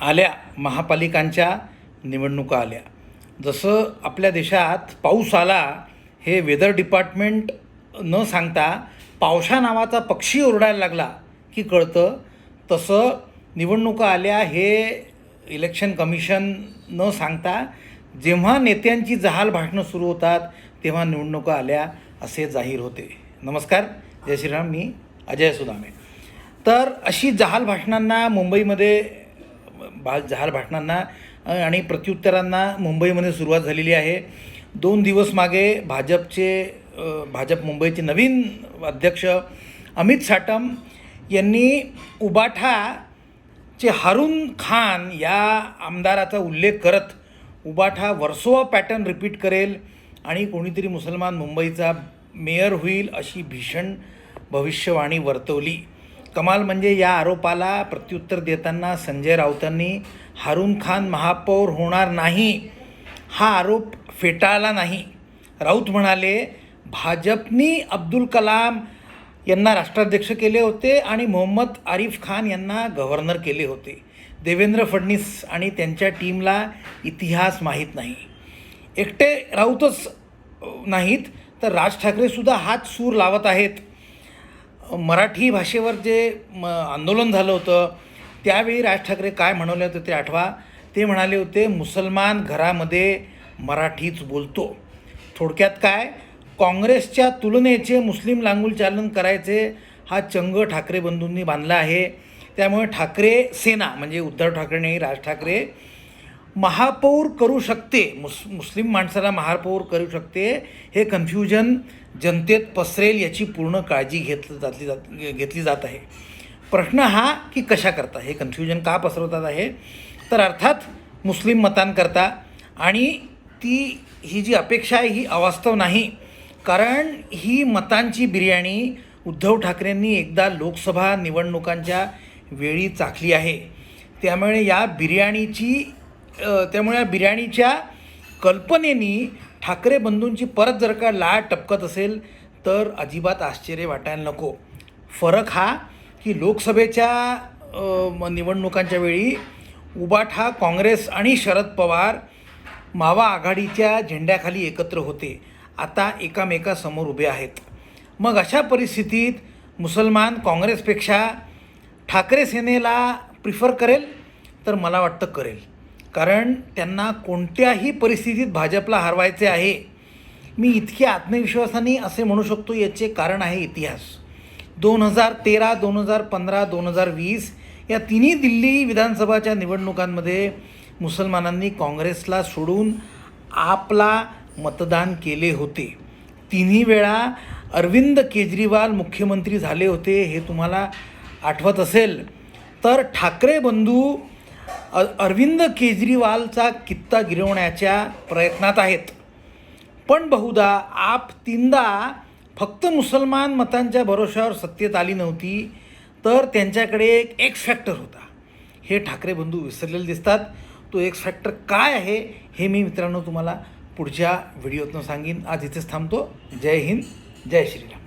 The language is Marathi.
आल्या महापालिकांच्या निवडणुका आल्या. जसं आपल्या देशात पाऊस आला हे वेदर डिपार्टमेंट न सांगता पावसा नावाचा पक्षी ओरडायला लागला की कळतं तसं निवडणुका आल्या हे इलेक्शन कमिशन न सांगता जेव्हा नेत्यांची जहाल भाषणं सुरू होतात तेव्हा निवडणुका आल्या असे जाहीर होते. नमस्कार जय श्रीराम मी अजय सुदामे. तर अशी जहाल भाषणांना मुंबईमध्ये भा जहाल भाषणांना आणि प्रत्युत्तरांना मुंबईमध्ये सुरुवात झालेली आहे. दोन दिवस मागे भाजपचे भाजप मुंबईचे नवीन अध्यक्ष अमित साटम यांनी उबाठाचे हारून खान या आमदाराचा उल्लेख करत उबाठा वर्सोवा पॅटर्न रिपीट करेल आणि कोणीतरी मुसलमान मुंबईचा मेयर होईल अशी भीषण भविष्यवाणी वर्तवली. कमाल म्हणजे या आरोपाला प्रत्युत्तर देताना संजय राऊतांनी हारून खान महापौर होणार नाही हा आरोप फेटाळला नाही. राऊत म्हणाले भाजपनी अब्दुल कलाम यांना राष्ट्राध्यक्ष केले होते आणि मोहम्मद आरिफ खान यांना गव्हर्नर केले होते. देवेंद्र फडणवीस आणि त्यांच्या टीमला इतिहास माहीत नाही. एकटे राऊतच नाहीत तर राज ठाकरेसुद्धा हात सूर लावत आहेत. मराठी भाषेवर जे म आंदोलन झालं होतं त्यावेळी राज ठाकरे काय म्हणाले होते ते आठवा. ते म्हणाले होते मुसलमान घरामध्ये मराठीच बोलतो. थोडक्यात काय? काँग्रेसच्या तुलनेचे मुस्लिम लांगुल चालन करायचे हा चंग ठाकरे बंधूंनी बांधला आहे. त्यामुळे ठाकरे सेना म्हणजे उद्धव ठाकरे नाही राज ठाकरे महापौर करू शकते. मुस मुस्लिम माणसाला महापौर करू शकते. हे कन्फ्युजन जनतेत पसरेल याची पूर्ण काळजी घेतली जातली जात घेतली जात आहे. प्रश्न हा की कशा करता? हे कन्फ्युजन का पसरवतात आहे? तर अर्थात मुस्लिम मतांकरता आणि ती ही जी अपेक्षा आहे ही अवास्तव नाही. कारण ही मतांची बिर्याणी उद्धव ठाकरेंनी एकदा लोकसभा निवडणुकांच्या वेळी चाखली आहे. त्यामुळे या बिर्याणीची त्यामुळे या बिर्याणीच्या कल्पनेनी ठाकरे बंधूंची परत जर का लाट टपकत असेल तर अजिबात आश्चर्य वाटायला नको. फरक हा की लोकसभेच्या म- निवडणुकांच्या वेळी उबाठा काँग्रेस आणि शरद पवार मावा आघाडीच्या झेंड्याखाली एकत्र होते. आता एकामेकासमोर उभे आहेत. मग अशा परिस्थितीत मुसलमान काँग्रेसपेक्षा ठाकरे सेनेला प्रिफर करेल तर मला वाटतं करेल. कारण त्यांना कोणत्याही परिस्थितीत भाजपला हरवायचे आहे. मी इतके आत्मविश्वासाने असे म्हणू शकतो याचे कारण आहे इतिहास. दोन हजार तेरा दोन हजार पंधरा दोन हजार वीस या तिन्ही दिल्ली विधानसभाच्या निवडणुकांमध्ये मुसलमानांनी काँग्रेसला सोडून आपला मतदान केले होते. तिन्ही वेळा अरविंद केजरीवाल मुख्यमंत्री झाले होते हे तुम्हाला आठवत असेल. तर ठाकरे बंधू अ अरविंद केजरीवालचा कित्ता गिरवण्याच्या प्रयत्नात आहेत. पण बहुधा आप तीनदा फक्त मुसलमान मतांच्या भरोशावर सत्तेत आली नव्हती तर त्यांच्याकडे एक एक्स फॅक्टर होता. हे ठाकरे बंधू विसरलेले दिसतात. तो एक्स फॅक्टर काय आहे हे मी मित्रांनो तुम्हाला पुढच्या व्हिडिओतनं सांगेन. आज इथेच थांबतो. जय हिंद जय श्रीराम.